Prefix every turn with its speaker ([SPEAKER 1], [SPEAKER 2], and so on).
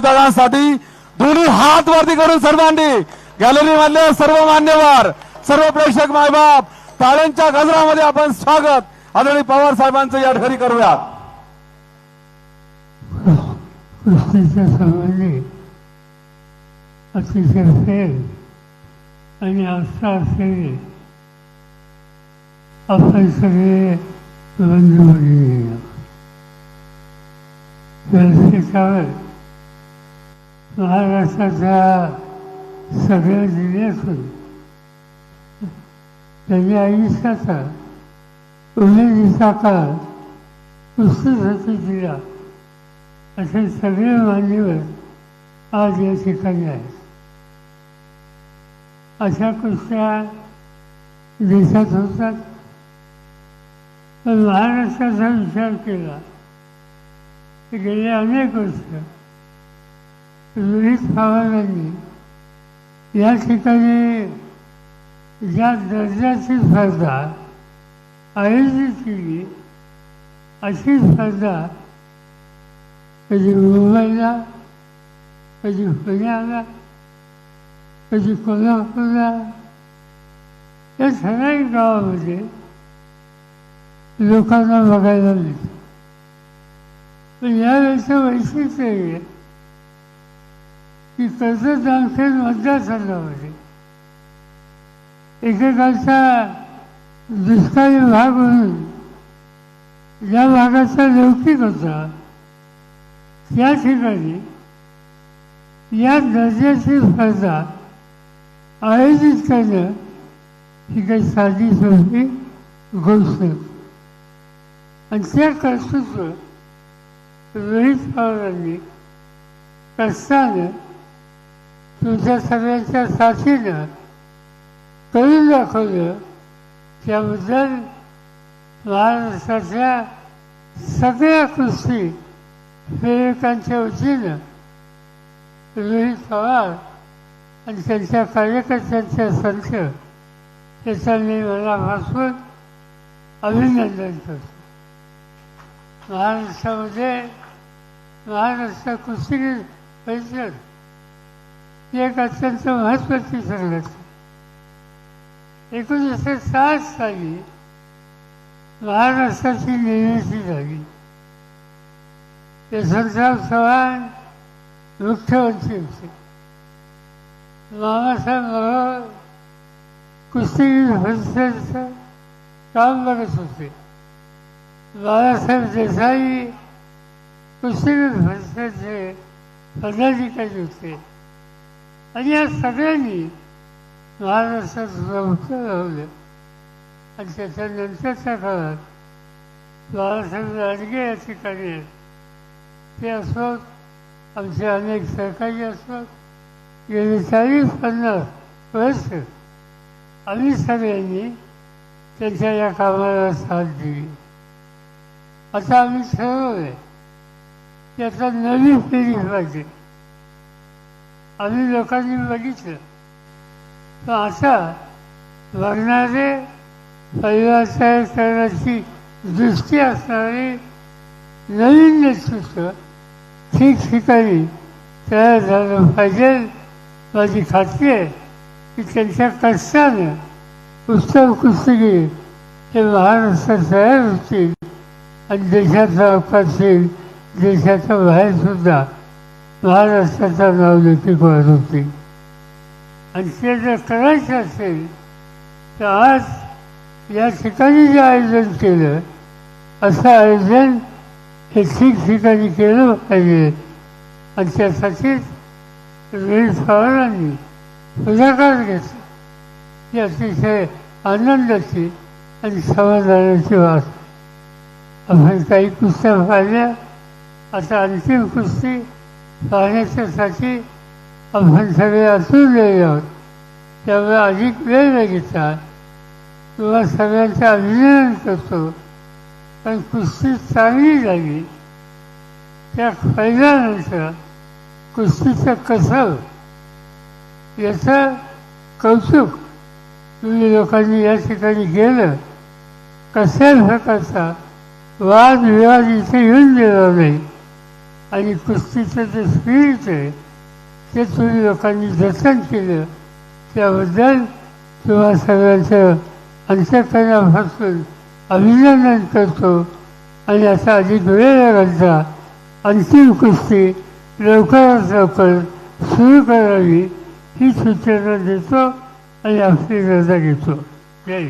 [SPEAKER 1] कवितागांसाठी दोन्ही हात वरती करून सर्वांनी गॅलरी मधले सर्व मान्यवर सर्व प्रेक्षक मायबाप ताळ्यांच्या गजरामध्ये आपण स्वागत. आदरणीय पवार साहेबांचं या ठिकाणी
[SPEAKER 2] करूया अतिशय फेल आणि आस्था असेल आपण सगळे बंधू महाराष्ट्राच्या सगळ्या जिल्ह्यातून त्यांच्या आयुष्याचा उमेदीचा काळ कुस्तीसाठी दिला. असे सगळे मान्यवर आज या ठिकाणी आहेत. अशा कुस्त्या देशात होतात. पण महाराष्ट्राचा विचार केला की गेले अनेक वर्ष रोहित पवारांनी या ठिकाणी ज्या दर्जाची स्पर्धा आयोजित केली अशी स्पर्धा कधी मुंबईला कधी पुण्याला कधी कोल्हापूरला या सगळ्या गावामध्ये लोकांना बघायला मिळतं. पण यावेळेचं वैशिष्ट्य आहे की कर्जत जामखेड मतदारसंघामध्ये एकेकाचा दुष्काळी भाग म्हणून ज्या भागाचा लौकिक होता. त्या ठिकाणी या दर्जाची स्पर्धा आयोजित करणं ही काही साधी सोपी गोष्ट. आणि त्या कर्तृत्व रोहित पवारांनी कष्टानं तुमच्या सगळ्यांच्या साथीनं करून दाखवलं त्याबद्दल महाराष्ट्राच्या सगळ्या कृषी प्रेरकांच्या वतीनं रोहित पवार आणि त्यांच्या कार्यकर्त्यांच्या संच त्याचा मी मनापासून अभिनंदन करतो. महाराष्ट्रामध्ये महाराष्ट्र कृषी परिषद एक अत्यंत महत्वाची संघटना एकोणीसशे साठ साली महाराष्ट्राची निर्मिती झाली. यशवंतराव चव्हाण मुख्यमंत्री होते. बाबासाहेब बरोबर कुस्तीगीर संस्थेचं काम करत होते. बाळासाहेब देसाई कुस्तीगीर संस्थेचे पदाधिकारी होते. आणि या सगळ्यांनी महाराष्ट्रात प्रमुख लावलं आणि त्याच्यानंतरच्या काळात बाळासाहेब राजगे या ठिकाणी आहेत ते असोत आमचे अनेक सहकारी असोत. गेले चाळीस पन्नास वर्ष आम्ही सगळ्यांनी त्यांच्या या कामाला साथ दिली. आता आम्ही ठरवलं की आता नवी पिढी पाहिजे. आम्ही लोकांनी बघितलं. तर आता वागणारे परिवार करण्याची दृष्टी असणारे नवीन नेतृत्व ठिकठिकाणी तयार झालं पाहिजे. माझी खात्री आहे की त्यांच्या कष्टानं उत्तम कुस्तीगीर हे महाराष्ट्रात तयार होतील आणि देशाचा अवकाश देशाच्या बाहेरसुद्धा महाराष्ट्राचा नाव देखील होते आणि ते जर करायचं असेल तर आज या ठिकाणी जे आयोजन केलं असं आयोजन हे ठिकठिकाणी केलं पाहिजे. आणि त्यासाठीच रोहित पवारांनी पुढाकार घेतला. ही अतिशय आनंदाची आणि समाधानाची वाट आपण काही कुस्त्या पाहिल्या आता अंतिम कुस्ती पाहण्याच्यासाठी आपण सगळे आतुरलेले आहोत. त्यामुळे अधिक वेळ न किंवा सगळ्यांचं अभिनंदन करतो. पण कुस्ती चांगली लागली त्या फायद्यानंतर कुस्तीचं कसं याचं कौतुक तुम्ही लोकांनी या ठिकाणी केलं. कशा प्रकारचा वादविवाद इथे येऊन दिला नाही. आणि कुस्तीचं जे स्पिरिट आहे ते तुम्ही लोकांनी जतन केलं त्याबद्दल किंवा सगळ्यांचं अंतकरणापासून अभिनंदन करतो. आणि असा अधिक वेळ घालता अंतिम कुस्ती लवकरात लवकर सुरू करावी ही सूचना देतो आणि आपली रजा घेतो. जय